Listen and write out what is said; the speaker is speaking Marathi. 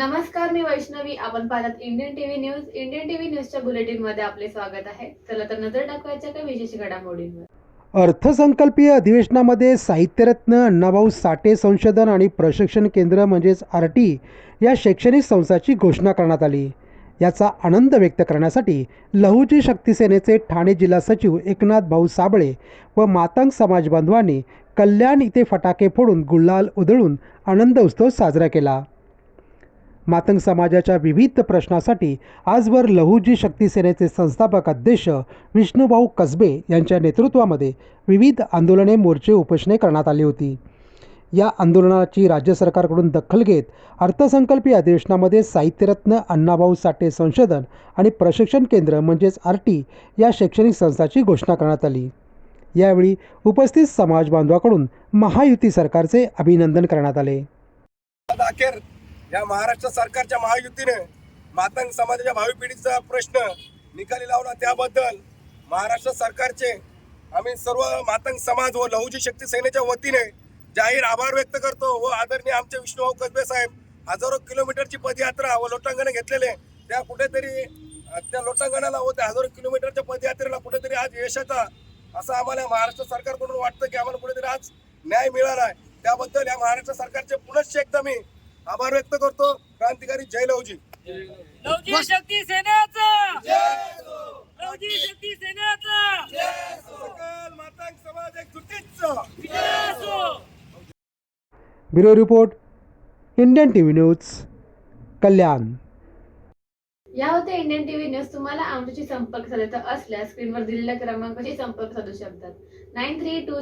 नमस्कार मी वैष्णवी. आपण पाहतात Indian TV news Indian TV न्यूजच्या बुलेटिनमध्ये आपले स्वागत आहे. चला तर नजर टाकवायच्या काही विशेष घडामोडींवर. अर्थसंकल्पीय अधिवेशनामध्ये साहित्यरत्न अण्णाभाऊ साठे संशोधन आणि प्रशिक्षण केंद्र म्हणजेच आर टी या शैक्षणिक संस्थाची घोषणा करण्यात आली. याचा आनंद व्यक्त करण्यासाठी लहुजी शक्ती सेनेचे ठाणे जिल्हा सचिव एकनाथ भाऊ साबळे व मातंग समाज बांधवांनी कल्याण इथे फटाके फोडून गुलाल उधळून आनंद उत्सव साजरा केला. मातंग समाजाच्या विविध प्रश्नासाठी आजवर लहुजी शक्ती सेनेचे संस्थापक अध्यक्ष विष्णुभाऊ कसबे यांच्या नेतृत्वामध्ये विविध आंदोलने मोर्चे उपोषणे करण्यात आली होती. या आंदोलनाची राज्य सरकारकडून दखल घेत अर्थसंकल्पीय अधिवेशनामध्ये साहित्यरत्न अण्णाभाऊ साठे संशोधन आणि प्रशिक्षण केंद्र म्हणजेच आर टी या शैक्षणिक संस्थाची घोषणा करण्यात आली. यावेळी उपस्थित समाज बांधवाकडून महायुती सरकारचे अभिनंदन करण्यात आले. अखेर या महाराष्ट्र सरकारच्या महायुतीने मातंग समाजाच्या भावी पिढीचा प्रश्न निकाली लावला. त्याबद्दल महाराष्ट्र सरकारचे आम्ही सर्व मातंग समाज व लहुजी शक्ती सेनेच्या वतीने जाहीर आभार व्यक्त करतो व आदरणीय आमचे विष्णूभाऊ कसबे साहेब हजारो किलोमीटरची पदयात्रा व लोटांगण घेतलेले त्या कुठेतरी त्या लोटांगणाला व त्या हजारो किलोमीटरच्या पदयात्रेला कुठेतरी आज यश येतं असं आम्हाला महाराष्ट्र सरकारकडून वाटतं की आम्हाला कुठेतरी आज न्याय मिळाला आहे. त्याबद्दल या महाराष्ट्र सरकारचे पुनश्च एकदा मी आभार व्यक्त करतो. क्रांतिकारी जय लवजी लवजी शक्ती सेनेचा! लवजी शक्ती सेनेचा! सकल मातांग समाज एक सुट्टीच विजय असो bureau report Indian T V news Kalyan. या होत्या इंडियन टीव्ही न्यूज. तुम्हाला आमच्याशी संपर्क साधायचा असल्यास स्क्रीनवर दिलेल्या क्रमांकाशी संपर्क साधू शकतात. Nine three to